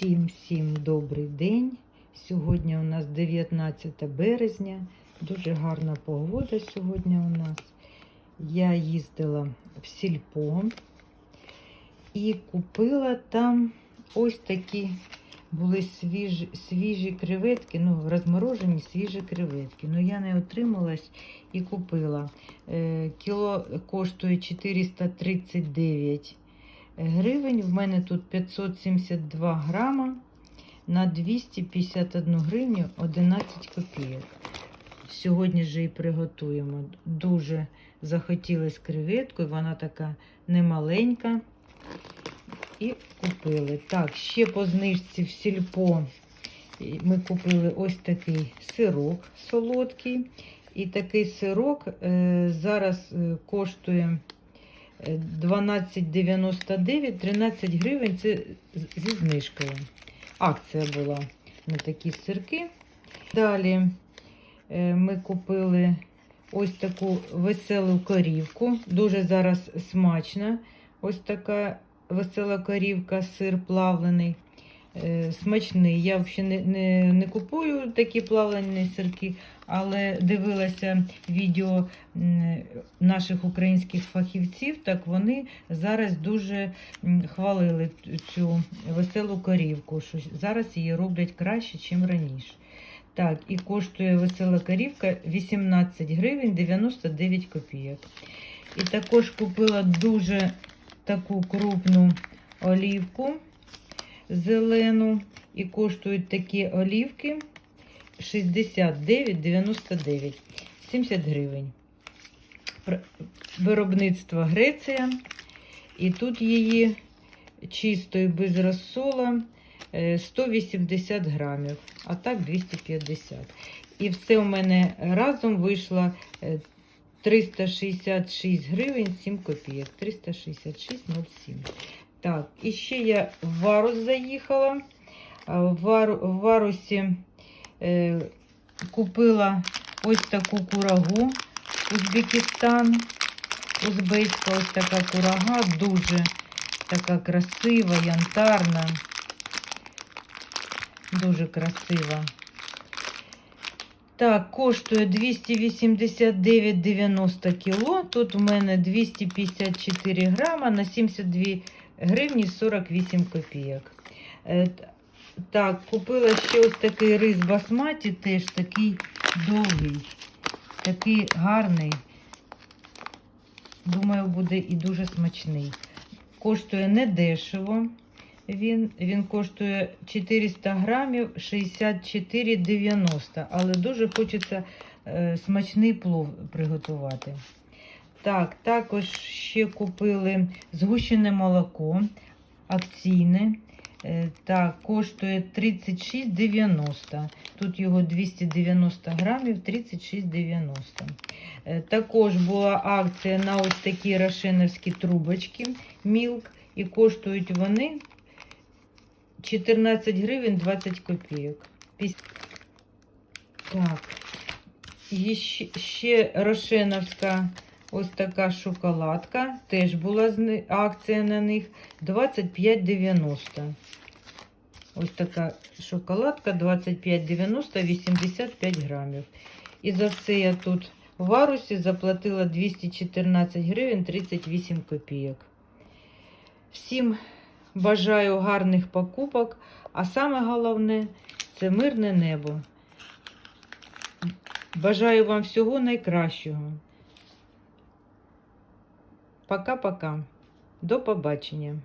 Всім всім добрий день. Сьогодні у нас 19 березня. Дуже гарна погода сьогодні у нас. Я їздила в сільпо і купила там ось такі були свіжі, свіжі креветки, ну, розморожені свіжі креветки. Ну, я не отрималась і купила. Е, кіло коштує 439 гривень. В мене тут 572 грама на 251 гривню 11 копійок. Сьогодні ж її приготуємо. Дуже захотілось креветку, вона така немаленька. І купили. Так, ще по знижці в сільпо ми купили ось такий сирок солодкий. І такий сирок е, зараз е, коштує 12,99, 13 гривень. Це зі знижкою. Акція була на такі сирки. Далі е, ми купили ось таку веселу корівку. Дуже зараз смачна. Ось така весела корівка, сир плавлений. Е, Смачний. Я взагалі не, не, не купую такі плавлені сирки, але дивилася відео наших українських фахівців, так вони зараз дуже хвалили цю веселу корівку, що зараз її роблять краще, ніж раніше. Так, і коштує весела корівка 18 гривень 99 копійок. І також купила дуже таку крупну олівку зелену. І коштують такі олівки 69,99, 70 гривень. Виробництво Греція. І тут її чистої без розсола е, 180 грамів, а так 250. І все у мене разом вийшло е, 366 гривень 7 копійок. 366,07. Так, і я в Варус заїхала. В, Вару, в Варусі е, купила ось таку курагу Узбекистан. Узбецька ось така курага, дуже така красива, янтарна. Дуже красива. Так, коштує 289,90 кіло. Тут у мене 254 грама на 72 гривні 48 копійок. Е, Так, купила ще ось такий рис басматі, теж такий довгий, такий гарний. Думаю, буде і дуже смачний. Коштує недешево. Він, він коштує 400 грамів 64,90, але дуже хочеться е, смачний плов приготувати. Так, також ще купили згущене молоко акційне. Е, Так, коштує 36,90. Тут його 290 грамів, 36,90. Е, Також була акція на ось такі рошеновські трубочки Мілк. І коштують вони 14 гривень 20 копійок. Так. І ще, ще Рошеновська ось така шоколадка. Теж була акція на них 25,90. Ось така шоколадка 25,90, 85 грамів. І за це я тут в Варусі заплатила 214 гривень 38 копійок. Всім бажаю гарних покупок, а саме головне це мирне небо. Бажаю вам всього найкращого. Пока-пока. До побачення.